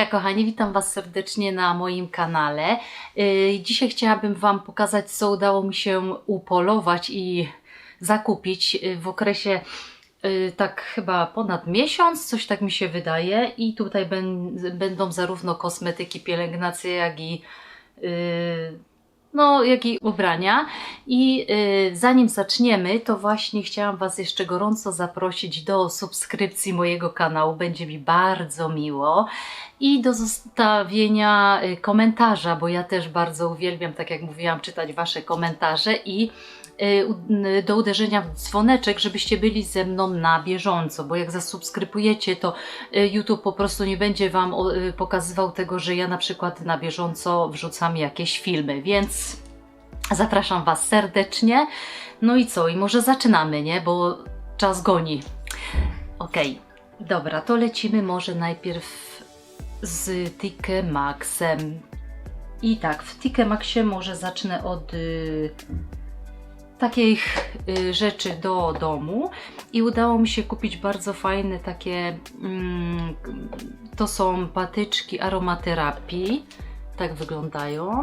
Hejka kochani, witam Was serdecznie na moim kanale. Yy, Dzisiaj chciałabym Wam pokazać, co udało mi się upolować i zakupić yy, w okresie yy, tak chyba ponad miesiąc, coś tak mi się wydaje. I tutaj będą zarówno kosmetyki, pielęgnacje, jak i no, jak i ubrania. I y, zanim zaczniemy, to właśnie chciałam Was jeszcze gorąco zaprosić do subskrypcji mojego kanału. Będzie mi bardzo miło. I do zostawienia y, komentarza, bo ja też bardzo uwielbiam, tak jak mówiłam, czytać Wasze komentarze i do uderzenia w dzwoneczek, żebyście byli ze mną na bieżąco, bo jak zasubskrybujecie, to y, YouTube po prostu nie będzie Wam y, pokazywał tego, że ja na przykład na bieżąco wrzucam jakieś filmy, więc zapraszam Was serdecznie. No i co? I może zaczynamy, nie? Bo czas goni. Okej, dobra, to lecimy może najpierw z Tike Maxem. I tak, w Tike Maxie może zacznę od y, takich y, rzeczy do domu i udało mi się kupić bardzo fajne takie mm, to są patyczki aromaterapii tak wyglądają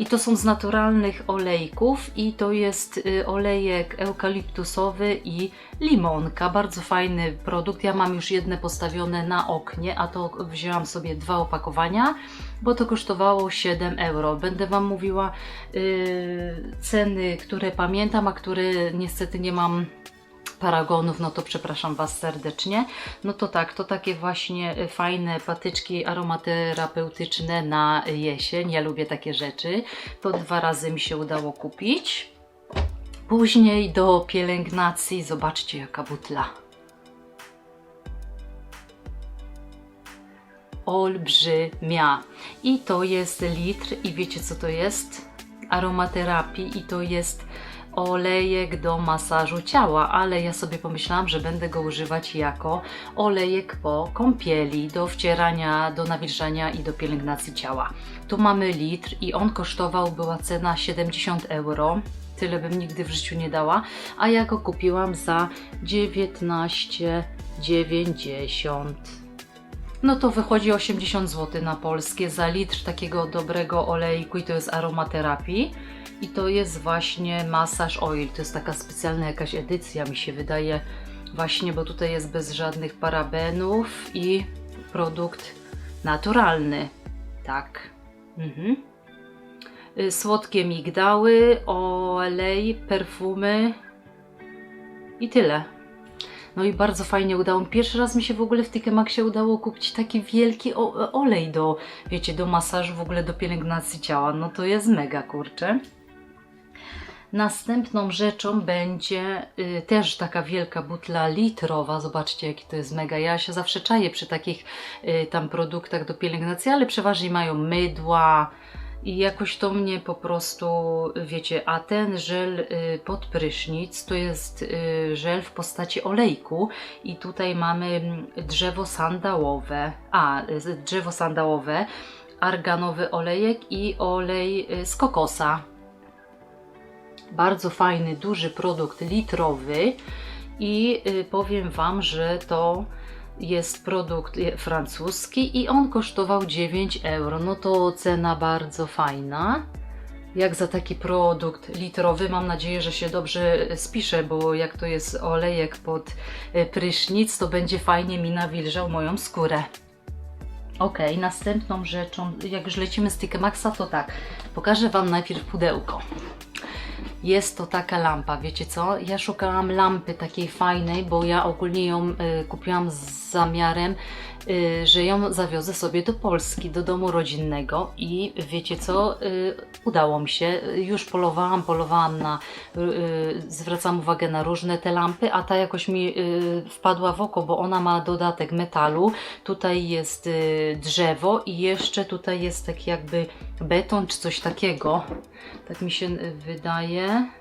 i to są z naturalnych olejków i to jest y, olejek eukaliptusowy i limonka. Bardzo fajny produkt. Ja mam już jedne postawione na oknie, a to wzięłam sobie dwa opakowania, bo to kosztowało 7 euro. Będę Wam mówiła y, ceny, które pamiętam, a które niestety nie mam paragonów, no to przepraszam Was serdecznie. No to tak, to takie właśnie y, fajne patyczki aromaterapeutyczne na jesień. Ja lubię takie rzeczy. To dwa razy mi się udało kupić. Później do pielęgnacji, zobaczcie jaka butla. Olbrzymia. I to jest litr i wiecie co to jest? Aromaterapii i to jest olejek do masażu ciała, ale ja sobie pomyślałam, że będę go używać jako olejek po kąpieli, do wcierania, do nawilżania i do pielęgnacji ciała. Tu mamy litr i on kosztował, była cena 70 euro. Tyle bym nigdy w życiu nie dała, a ja go kupiłam za 19,90. No to wychodzi 80 zł na polskie za litr takiego dobrego olejku i to jest aromaterapii. I to jest właśnie masaż oil. To jest taka specjalna jakaś edycja, mi się wydaje, właśnie, bo tutaj jest bez żadnych parabenów i produkt naturalny. Tak. Mhm. Y, Słodkie migdały, olej, perfumy i tyle. No i bardzo fajnie udało. Pierwszy raz mi się w ogóle w Tikemaxie udało kupić taki wielki o- olej do, wiecie, do masażu, w ogóle do pielęgnacji ciała. No to jest mega, kurczę. Następną rzeczą będzie y, też taka wielka butla litrowa. Zobaczcie, jaki to jest mega. Ja się zawsze czaję przy takich y, tam produktach do pielęgnacji, ale przeważnie mają mydła i jakoś to mnie po prostu, wiecie, a ten żel y, pod prysznic to jest y, żel w postaci olejku. I tutaj mamy mm, drzewo sandałowe, a y, drzewo sandałowe, arganowy olejek i olej z kokosa. Bardzo fajny, duży produkt litrowy. I powiem Wam, że to jest produkt francuski i on kosztował 9 euro. No to cena bardzo fajna. Jak za taki produkt litrowy, mam nadzieję, że się dobrze spisze, bo jak to jest olejek pod y, prysznic, to będzie fajnie mi nawilżał moją skórę. Ok, następną rzeczą, jak już lecimy z Tikemaxa, to tak, pokażę Wam najpierw pudełko. Jest to taka lampa, wiecie co? Ja szukałam lampy takiej fajnej, bo ja ogólnie ją y, kupiłam z zamiarem, że ją zawiozę sobie do Polski, do domu rodzinnego i wiecie co? Y, udało mi się. Już polowałam, polowałam na, y, y, zwracam uwagę na różne te lampy, a ta jakoś mi y, wpadła w oko, bo ona ma dodatek metalu. Tutaj jest y, drzewo i jeszcze tutaj jest taki jakby beton czy coś takiego. Tak mi się y, wydaje.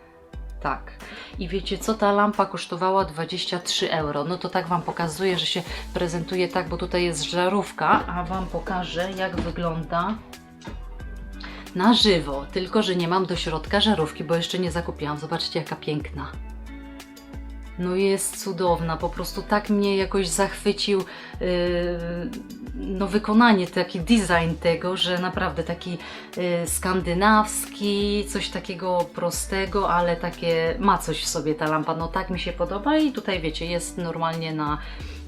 Tak. I wiecie co? Ta lampa kosztowała 23 euro. No to tak Wam pokazuję, że się prezentuje tak, bo tutaj jest żarówka, a Wam pokażę jak wygląda na żywo. Tylko, że nie mam do środka żarówki, bo jeszcze nie zakupiłam. Zobaczcie jaka piękna. No jest cudowna, po prostu tak mnie jakoś zachwycił yy, no wykonanie, taki design tego, że naprawdę taki yy, skandynawski, coś takiego prostego, ale takie ma coś w sobie ta lampa, no tak mi się podoba i tutaj wiecie, jest normalnie na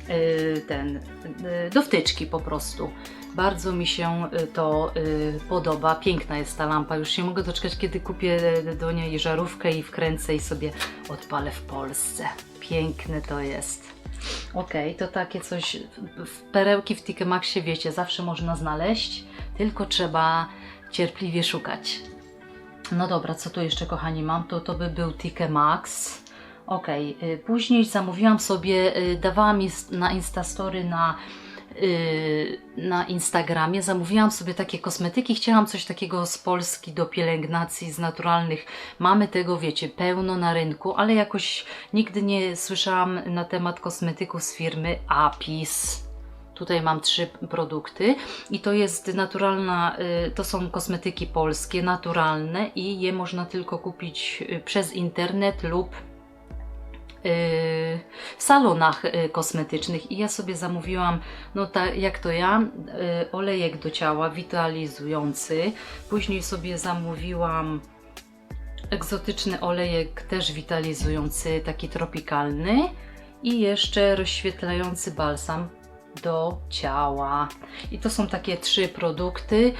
yy, ten, yy, do wtyczki po prostu. Bardzo mi się y, to y, podoba. Piękna jest ta lampa. Już się mogę doczekać, kiedy kupię y, do niej żarówkę i wkręcę i sobie odpalę w Polsce. Piękne to jest. Okej, to takie coś. Perełki w TK Maxie wiecie, zawsze można znaleźć, tylko trzeba cierpliwie szukać. No dobra, co tu jeszcze kochani mam? To to by był TK Max. Okej, y, później zamówiłam sobie, y, dawałam inst- na Instastory na na Instagramie. Zamówiłam sobie takie kosmetyki. Chciałam coś takiego z Polski do pielęgnacji, z naturalnych. Mamy tego, wiecie, pełno na rynku, ale jakoś nigdy nie słyszałam na temat kosmetyków z firmy Apis. Tutaj mam trzy produkty i to jest naturalna, y, to są kosmetyki polskie, naturalne i je można tylko kupić y, przez internet lub y, salonach y, kosmetycznych i ja sobie zamówiłam, no tak jak to ja, y, olejek do ciała witalizujący. Później sobie zamówiłam egzotyczny olejek też witalizujący, taki tropikalny i jeszcze rozświetlający balsam do ciała. I to są takie trzy produkty.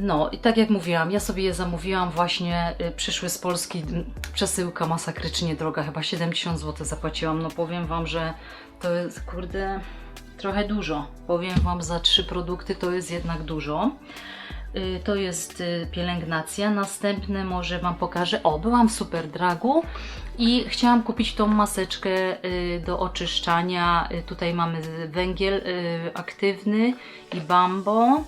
No i tak jak mówiłam, ja sobie je zamówiłam właśnie, y, przyszły z Polski, m, przesyłka masakrycznie droga, chyba 70 zł zapłaciłam, no powiem Wam, że to jest kurde trochę dużo, powiem Wam za trzy produkty to jest jednak dużo. Y, To jest y, pielęgnacja. Następne może Wam pokażę. O, byłam w Superdragu i chciałam kupić tą maseczkę y, do oczyszczania. Tutaj mamy węgiel aktywny i bambo.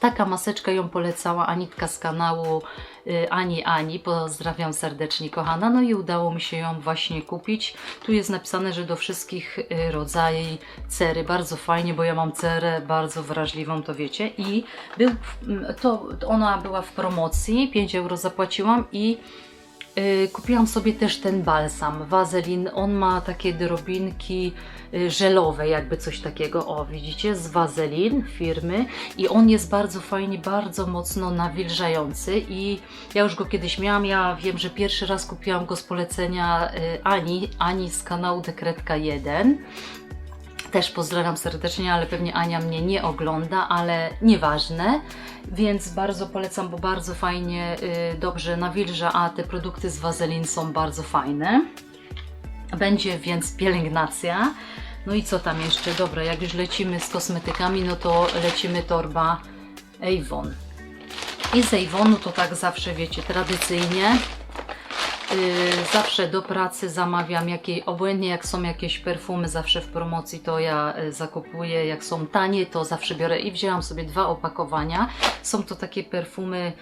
Taka maseczka ją polecała Anitka z kanału y, Ani Ani. Pozdrawiam serdecznie, kochana. No i udało mi się ją właśnie kupić. Tu jest napisane, że do wszystkich y, rodzajów cery. Bardzo fajnie, bo ja mam cerę bardzo wrażliwą, to wiecie. I był, to, ona była w promocji, 5 euro zapłaciłam i kupiłam sobie też ten balsam, wazelin. On ma takie drobinki y, żelowe, jakby coś takiego. O, widzicie, z wazelin firmy i on jest bardzo fajnie, bardzo mocno nawilżający i ja już go kiedyś miałam, ja wiem, że pierwszy raz kupiłam go z polecenia y, Ani, Ani z kanału Dekretka 1. Też pozdrawiam serdecznie, ale pewnie Ania mnie nie ogląda, ale nieważne. Więc bardzo polecam, bo bardzo fajnie, y, dobrze nawilża, a te produkty z wazelin są bardzo fajne. Będzie więc pielęgnacja. No i co tam jeszcze? Dobra, jak już lecimy z kosmetykami, no to lecimy torba Avon. I z Avonu to tak zawsze wiecie, tradycyjnie. Yy, zawsze do pracy zamawiam jakieś, obłędnie jak są jakieś perfumy zawsze w promocji, to ja y, zakupuję, jak są tanie, to zawsze biorę i wzięłam sobie dwa opakowania. Są to takie perfumy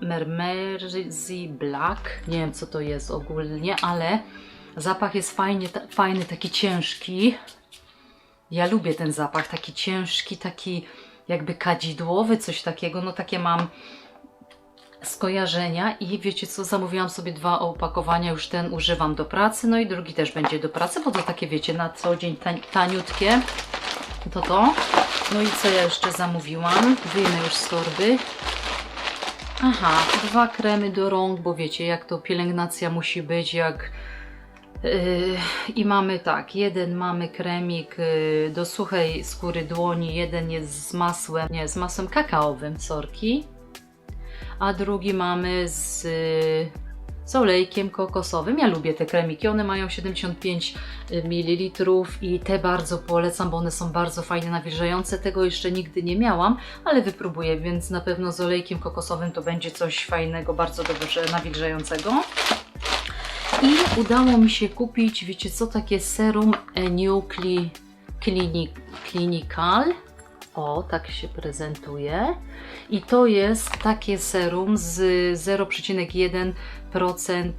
Mermerzi Black, nie wiem co to jest ogólnie, ale zapach jest fajnie, fajny, taki ciężki. Ja lubię ten zapach, taki ciężki, taki jakby kadzidłowy, coś takiego, no takie mam skojarzenia i wiecie co, zamówiłam sobie dwa opakowania, już ten używam do pracy, no i drugi też będzie do pracy, bo to takie wiecie, na co dzień taniutkie, to to. No i co ja jeszcze zamówiłam, wyjmę już z torby. Aha, dwa kremy do rąk, bo wiecie jak to pielęgnacja musi być, jak Yy, I mamy tak, jeden mamy kremik yy, do suchej skóry dłoni, jeden jest z masłem, nie, z masłem kakaowym, sorki, a drugi mamy z, z olejkiem kokosowym. Ja lubię te kremiki, one mają 75 ml i te bardzo polecam, bo one są bardzo fajnie nawilżające. Tego jeszcze nigdy nie miałam, ale wypróbuję, więc na pewno z olejkiem kokosowym to będzie coś fajnego, bardzo dobrze nawilżającego. I udało mi się kupić, wiecie co, takie serum New Cli, Clinic, Clinical. O, tak się prezentuje. I to jest takie serum z 0,1%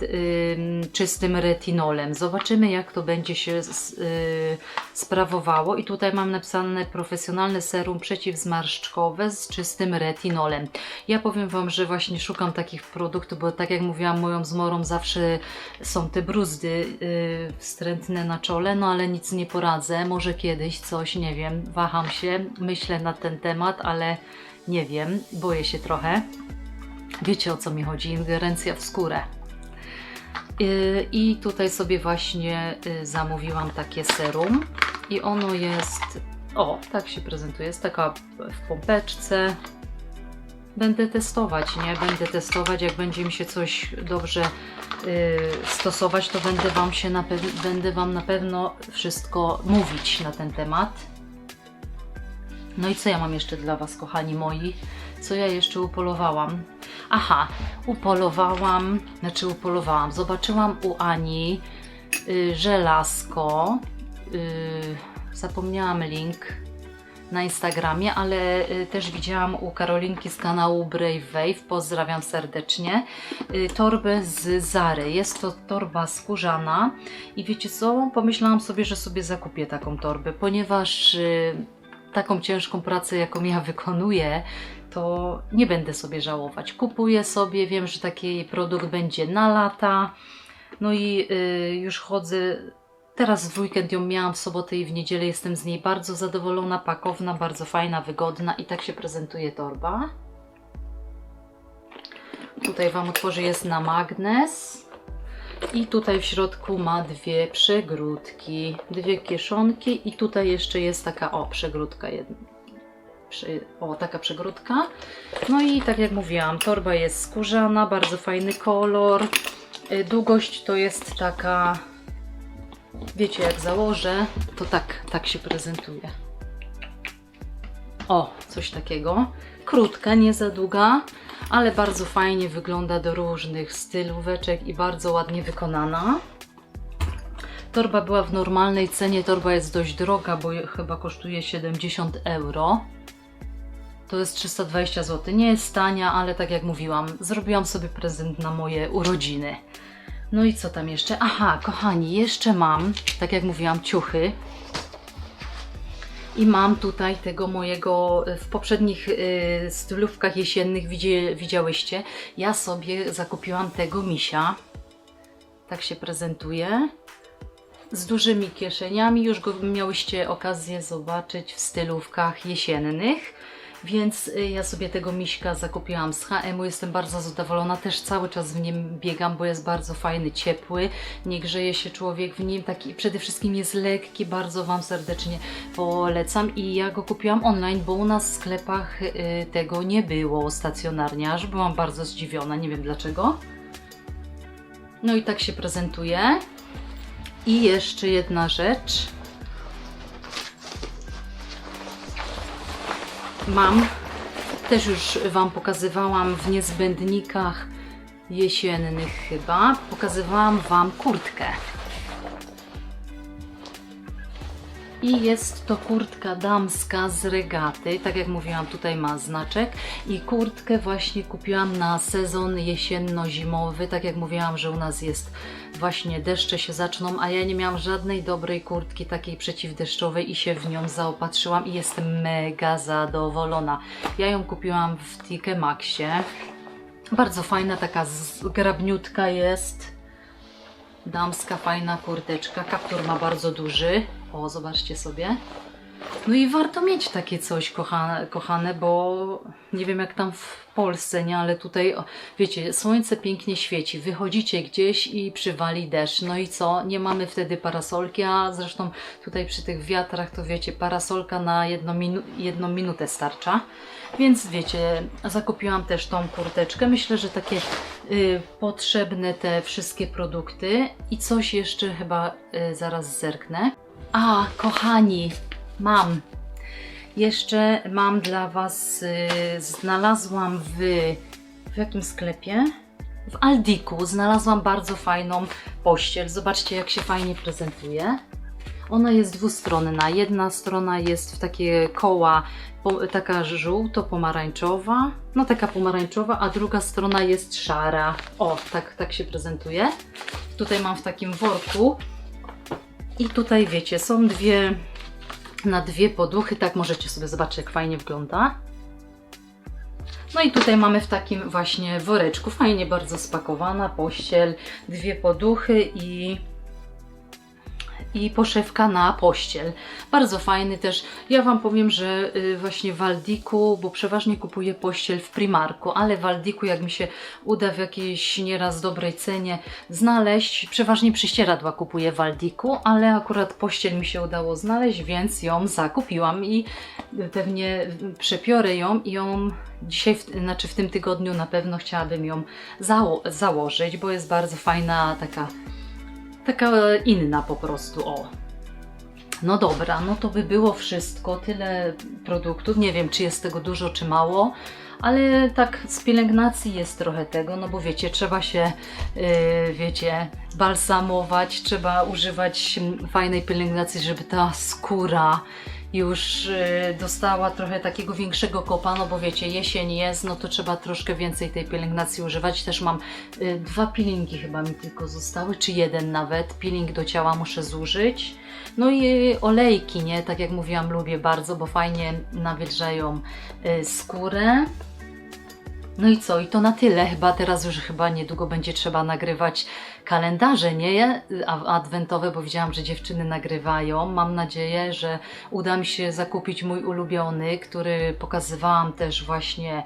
ym, czystym retinolem. Zobaczymy, jak to będzie się y, sprawowało. I tutaj mam napisane profesjonalne serum przeciwzmarszczkowe z czystym retinolem. Ja powiem Wam, że właśnie szukam takich produktów, bo tak jak mówiłam, moją zmorą zawsze są te bruzdy yy, wstrętne na czole, no ale nic nie poradzę. Może kiedyś coś, nie wiem, waham się, myślę na ten temat, ale nie wiem, boję się trochę. Wiecie o co mi chodzi, ingerencja w skórę. Yy, I tutaj sobie właśnie yy, zamówiłam takie serum i ono jest, o, tak się prezentuje, jest taka w pompeczce. Będę testować, nie? Będę testować, jak będzie mi się coś dobrze yy, stosować, to będę wam się na będę wam na pewno wszystko mówić na ten temat. No i co ja mam jeszcze dla was, kochani moi? Co ja jeszcze upolowałam? Aha, upolowałam, znaczy upolowałam, zobaczyłam u Ani y, żelazko. Y, zapomniałam link na Instagramie, ale y, też widziałam u Karolinki z kanału Brave Wave, pozdrawiam serdecznie, y, torbę z Zary. Jest to torba skórzana i wiecie co? Pomyślałam sobie, że sobie zakupię taką torbę, ponieważ y, taką ciężką pracę, jaką ja wykonuję, to nie będę sobie żałować. Kupuję sobie, wiem, że taki produkt będzie na lata. No i y, już chodzę. Teraz w weekend ją miałam w sobotę i w niedzielę jestem z niej bardzo zadowolona, pakowna, bardzo fajna, wygodna i tak się prezentuje torba. Tutaj Wam otworzę, jest na magnes. I tutaj w środku ma dwie przegródki, dwie kieszonki i tutaj jeszcze jest taka, o, przegródka jedna. O, taka przegródka. No i tak jak mówiłam, torba jest skórzana, bardzo fajny kolor. Y, Długość to jest taka, wiecie jak założę, to tak, tak się prezentuje. O, coś takiego. Krótka, nie za długa, ale bardzo fajnie wygląda do różnych stylóweczek i bardzo ładnie wykonana. Torba była w normalnej cenie, torba jest dość droga, bo chyba kosztuje 70 euro. To jest 320 zł. Nie jest tania, ale tak jak mówiłam, zrobiłam sobie prezent na moje urodziny. No i co tam jeszcze? Aha, kochani, jeszcze mam, tak jak mówiłam, ciuchy. I mam tutaj tego mojego, w poprzednich y, stylówkach jesiennych widzie, widziałyście, ja sobie zakupiłam tego misia. Tak się prezentuje. Z dużymi kieszeniami, już go miałyście okazję zobaczyć w stylówkach jesiennych. Więc y, ja sobie tego miśka zakupiłam z H&M, jestem bardzo zadowolona, też cały czas w nim biegam, bo jest bardzo fajny, ciepły, nie grzeje się człowiek w nim, taki przede wszystkim jest lekki, bardzo Wam serdecznie polecam i ja go kupiłam online, bo u nas w sklepach y, tego nie było stacjonarnie, aż byłam bardzo zdziwiona, nie wiem dlaczego. No i tak się prezentuje. I jeszcze jedna rzecz. Mam, też już Wam pokazywałam w niezbędnikach jesiennych chyba, pokazywałam Wam kurtkę. I jest to kurtka damska z regaty, tak jak mówiłam, tutaj ma znaczek. I kurtkę właśnie kupiłam na sezon jesienno-zimowy, tak jak mówiłam, że u nas jest właśnie deszcze się zaczną, a ja nie miałam żadnej dobrej kurtki takiej przeciwdeszczowej i się w nią zaopatrzyłam i jestem mega zadowolona. Ja ją kupiłam w TK Maxie. Bardzo fajna, taka zgrabniutka jest. Damska, fajna kurteczka. Kaptur ma bardzo duży. O, zobaczcie sobie. No i warto mieć takie coś, kochane, kochane, bo nie wiem jak tam w Polsce, nie, ale tutaj, wiecie, słońce pięknie świeci, wychodzicie gdzieś i przywali deszcz, no i co, nie mamy wtedy parasolki, a zresztą tutaj przy tych wiatrach to wiecie, parasolka na jedną, minu jedną minutę starcza, więc wiecie, zakupiłam też tą kurteczkę, myślę, że takie y, potrzebne te wszystkie produkty. I coś jeszcze chyba y, zaraz zerknę. A, kochani, mam. Jeszcze mam dla Was, y, znalazłam w, w jakim sklepie? W Aldiku znalazłam bardzo fajną pościel. Zobaczcie, jak się fajnie prezentuje. Ona jest dwustronna. Jedna strona jest w takie koła, po, taka żółto-pomarańczowa, no taka pomarańczowa, a druga strona jest szara. O, tak, tak się prezentuje. Tutaj mam w takim worku. I tutaj wiecie, są dwie na dwie poduchy. Tak możecie sobie zobaczyć, jak fajnie wygląda. No i tutaj mamy w takim właśnie woreczku, fajnie bardzo spakowana pościel, dwie poduchy i, i poszewka na pościel. Bardzo fajny też. Ja Wam powiem, że y, właśnie w Aldiku, bo przeważnie kupuję pościel w Primarku, ale w Aldiku jak mi się uda w jakiejś nieraz dobrej cenie znaleźć, przeważnie prześcieradła kupuję w Aldiku, ale akurat pościel mi się udało znaleźć, więc ją zakupiłam i pewnie przepiorę ją i ją dzisiaj, znaczy w tym tygodniu na pewno chciałabym ją zało założyć, bo jest bardzo fajna, taka, taka inna po prostu, o. No dobra, no to by było wszystko, tyle produktów, nie wiem czy jest tego dużo czy mało, ale tak z pielęgnacji jest trochę tego, no bo wiecie, trzeba się, yy, wiecie, balsamować, trzeba używać fajnej pielęgnacji, żeby ta skóra już y, dostała trochę takiego większego kopa, no bo wiecie, jesień jest, no to trzeba troszkę więcej tej pielęgnacji używać. Też mam y, dwa peelingi chyba mi tylko zostały, czy jeden nawet. Peeling do ciała muszę zużyć. No i olejki, nie? Tak jak mówiłam, lubię bardzo, bo fajnie nawilżają y, skórę. No i co? I to na tyle. Chyba teraz już chyba niedługo będzie trzeba nagrywać kalendarze, nie? Adwentowe, bo widziałam, że dziewczyny nagrywają. Mam nadzieję, że uda mi się zakupić mój ulubiony, który pokazywałam też właśnie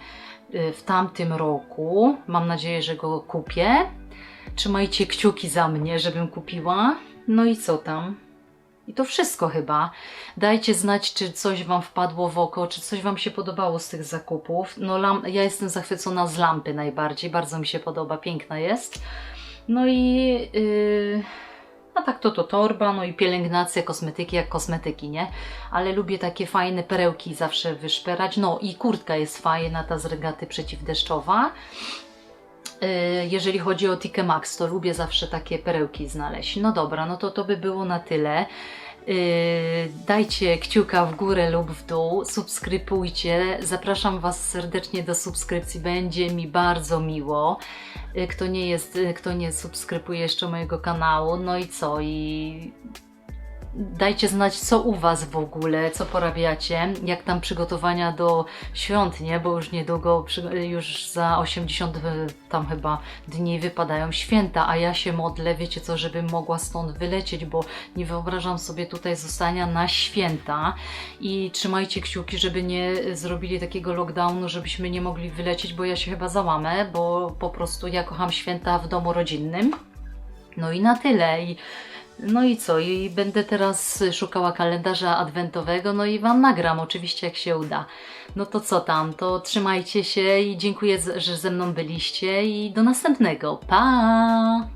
y, w tamtym roku. Mam nadzieję, że go kupię. Trzymajcie kciuki za mnie, żebym kupiła. No i co tam? I to wszystko chyba. Dajcie znać, czy coś Wam wpadło w oko, czy coś Wam się podobało z tych zakupów. No, ja jestem zachwycona z lampy najbardziej, bardzo mi się podoba, piękna jest. No i yy, a tak to to torba, no i pielęgnacja, kosmetyki jak kosmetyki, nie? Ale lubię takie fajne perełki zawsze wyszperać. No i kurtka jest fajna, ta z regaty przeciwdeszczowa. Yy, Jeżeli chodzi o Tikę Max, to lubię zawsze takie perełki znaleźć. No dobra, no to to by było na tyle. Yy, Dajcie kciuka w górę lub w dół, subskrybujcie. Zapraszam Was serdecznie do subskrypcji, będzie mi bardzo miło. Yy, Kto nie jest, kto nie subskrybuje jeszcze mojego kanału, no i co? I dajcie znać, co u Was w ogóle, co porabiacie, jak tam przygotowania do świąt, nie? Bo już niedługo, już za 80 y, tam chyba dni wypadają święta, a ja się modlę, wiecie co, żebym mogła stąd wylecieć, bo nie wyobrażam sobie tutaj zostania na święta i trzymajcie kciuki, żeby nie zrobili takiego lockdownu, żebyśmy nie mogli wylecieć, bo ja się chyba załamę, bo po prostu ja kocham święta w domu rodzinnym. No i na tyle. I no i co? I będę teraz szukała kalendarza adwentowego, no i Wam nagram, oczywiście, jak się uda. No to co tam? To trzymajcie się i dziękuję, że ze mną byliście i do następnego. Pa!